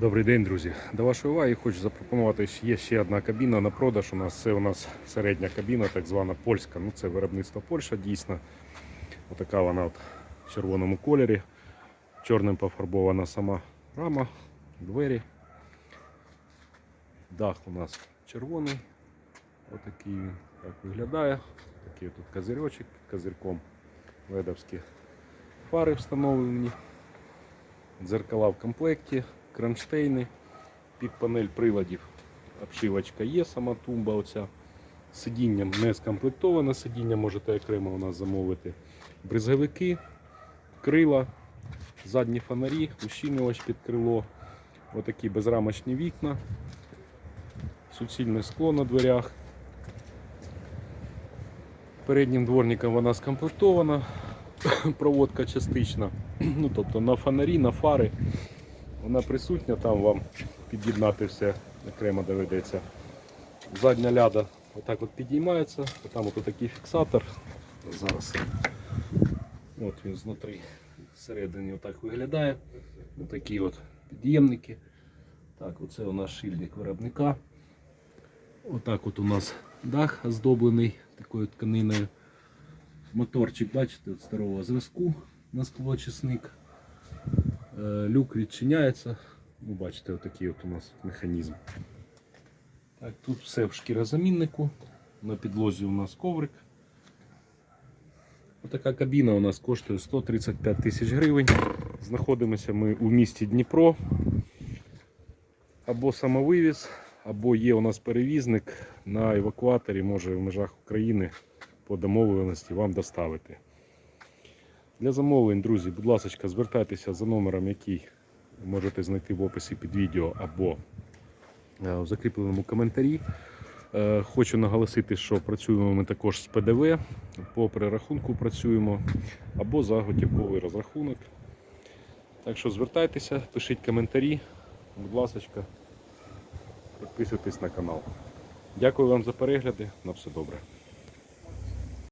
Добрий день, друзі. До вашої уваги хочу запропонувати, є ще одна кабіна на продаж. У нас це у нас середня кабіна, так звана польська. Ну це виробництво Польща дійсно. Отака вона от в червоному кольорі. Чорним пофарбована сама рама, двері. Дах у нас червоний. Отакий він так виглядає. Такий тут козирьочок, козирком ледовські фари встановлені. Дзеркала в комплекті, кронштейни, під панель приладів. Обшивочка є, сама тумба. Оця. Сидіння не скомплектоване, сидіння можете окремо у нас замовити. Бризговики, крила, задні фонарі, ущільнювач під крило, отакі безрамочні вікна, суцільне скло на дверях. Переднім дворником вона скомплектована, проводка частична. Ну, тобто на фонарі, на фари вона присутня, там вам під'єднати все окремо доведеться. Задня ляда отак от підіймається, там от такий фіксатор. Зараз от він знутрі всередині отак виглядає. Отакі от під'ємники. Так, оце у нас шильник виробника. Отак от у нас дах оздоблений такою тканиною. Моторчик, бачите, от старого зразку на склочисник. Е, Люк відчиняється. Ну, бачите, отакий от у нас механізм. Так, тут все в шкірозаміннику. На підлозі у нас коврик. Отака кабіна у нас коштує 135 тисяч гривень. Знаходимося ми у місті Дніпро. Або самовивіз, або є у нас перевізник на евакуаторі, може в межах України по домовленості вам доставити. Для замовлень, друзі, будь ласка, звертайтеся за номером, який можете знайти в описі під відео або е, в закріпленому коментарі. Е, Хочу наголосити, що працюємо ми також з ПДВ, по перерахунку працюємо або за готівковий розрахунок. Так що звертайтеся, пишіть коментарі, будь ласка, підписуйтесь на канал. Дякую вам за перегляди. На все добре.